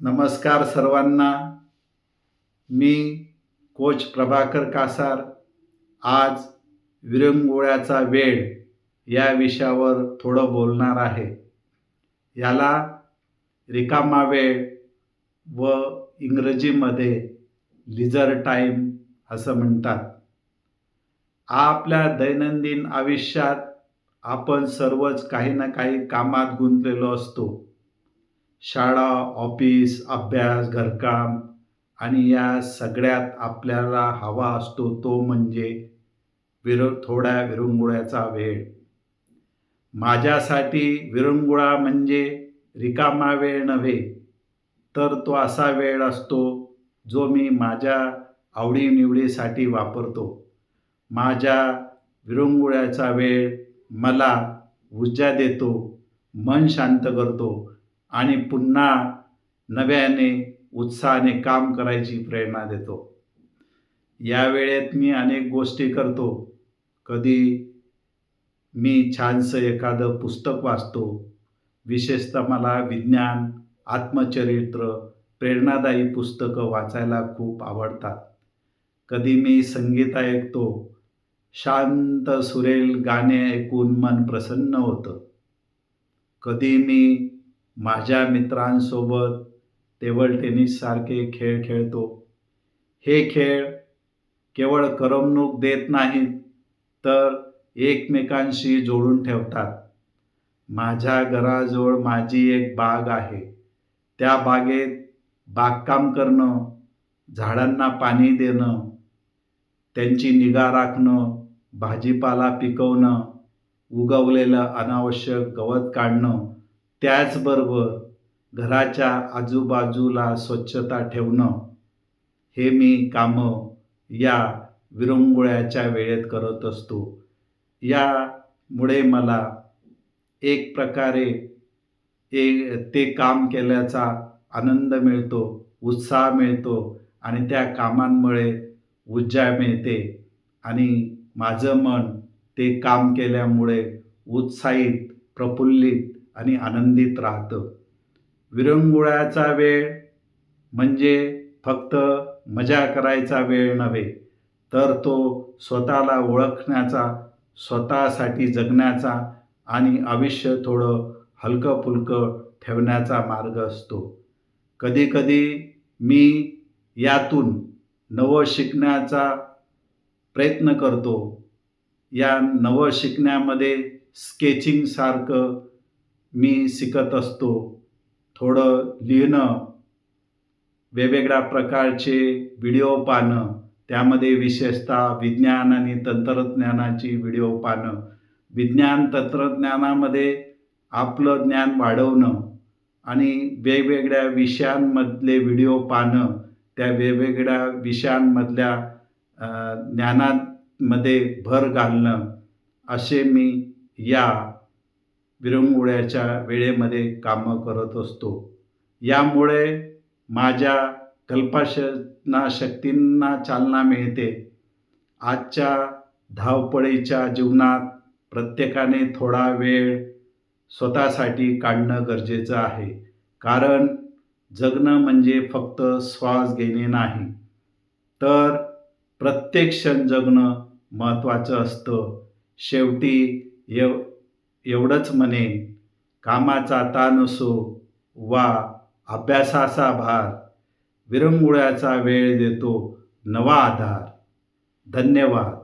नमस्कार सर्वांना. मी कोच प्रभाकर कासार. आज विरंगुळ्याचा वेळ या विषयावर थोडं बोलणार आहे. याला रिकामा वेळ व इंग्रजीमध्ये लिझर टाईम असं म्हणतात. आपल्या दैनंदिन आयुष्यात आपण सर्वच काही ना काही कामात गुंतलेलो असतो. शाळा ऑफिस अभ्यास घरकाम आणि या सगळ्यात आपल्याला हवा असतो तो म्हणजे विर थोड्या विरंगुळ्याचा वेळ. माझ्यासाठी विरंगुळा म्हणजे रिकामा वेळ नव्हे तर तो असा वेळ असतो जो मी माझ्या आवडीनिवडीसाठी वापरतो. माझ्या विरंगुळ्याचा वेळ मला ऊर्जा देतो मन शांत करतो आणि पुन्हा नव्याने उत्साहाने काम करायची प्रेरणा देतो. या वेळेत मी अनेक गोष्टी करतो. कधी मी छानसं एखादं पुस्तक वाचतो. विशेषतः मला विज्ञान आत्मचरित्र प्रेरणादायी पुस्तकं वाचायला खूप आवडतात. कधी मी संगीत ऐकतो. शांत सुरेल गाणे ऐकून मन प्रसन्न होतं. कधी मी माझ्या मित्रांसोबत टेबल टेनिससारखे खेळ खेळतो. हे खेळ केवळ करमणूक देत नाहीत तर एकमेकांशी जोडून ठेवतात. माझ्या घराजवळ माझी एक बाग आहे. त्या बागेत बागकाम करणं झाडांना पाणी देणं त्यांची निगा राखणं भाजीपाला पिकवणं उगवलेलं अनावश्यक गवत काढणं त्याचबरोबर घराच्या आजूबाजूला स्वच्छता ठेवणं हे मी कामं या विरंगुळ्याच्या वेळेत करत असतो. यामुळे मला एक प्रकारे ए ते काम केल्याचा आनंद मिळतो उत्साह मिळतो आणि त्या कामांमुळे ऊर्जा मिळते आणि माझं मन ते काम केल्यामुळे उत्साहित प्रफुल्लित आणि आनंदित राहतं. विरंगुळ्याचा वेळ म्हणजे फक्त मजा करायचा वेळ नव्हे तर तो स्वतःला ओळखण्याचा स्वतःसाठी जगण्याचा आणि आयुष्य थोडं हलकं फुलकं ठेवण्याचा मार्ग असतो. कधीकधी मी यातून नवं शिकण्याचा प्रयत्न करतो. या नवं शिकण्यामध्ये स्केचिंगसारखं मी शिकत असतो. थोडं लिहिणं वेगवेगळ्या प्रकारचे व्हिडिओ पाहणं त्यामध्ये विशेषतः विज्ञान आणि तंत्रज्ञानाची व्हिडिओ पाहणं विज्ञान तंत्रज्ञानामध्ये आपलं ज्ञान वाढवणं आणि वेगवेगळ्या विषयांमधले व्हिडिओ पाहणं त्या वेगवेगळ्या विषयांमधल्या ज्ञानामध्ये भर घालणं असे मी या विरंगुळ्याच्या वेळेमध्ये कामं करत असतो. यामुळे माझ्या कल्पाशना शक्तींना चालना मिळते. आजच्या धावपळीच्या जीवनात प्रत्येकाने थोडा वेळ स्वतःसाठी काढणं गरजेचं आहे. कारण जगणं म्हणजे फक्त श्वास घेणे नाही. तर प्रत्येक क्षण जगणं महत्त्वाचं असतं. शेवटी एव एवढंच म्हणेन कामाचा ताण असो वा अभ्यासाचा भार विरंगुळ्याचा वेळ देतो नवा आधार. धन्यवाद.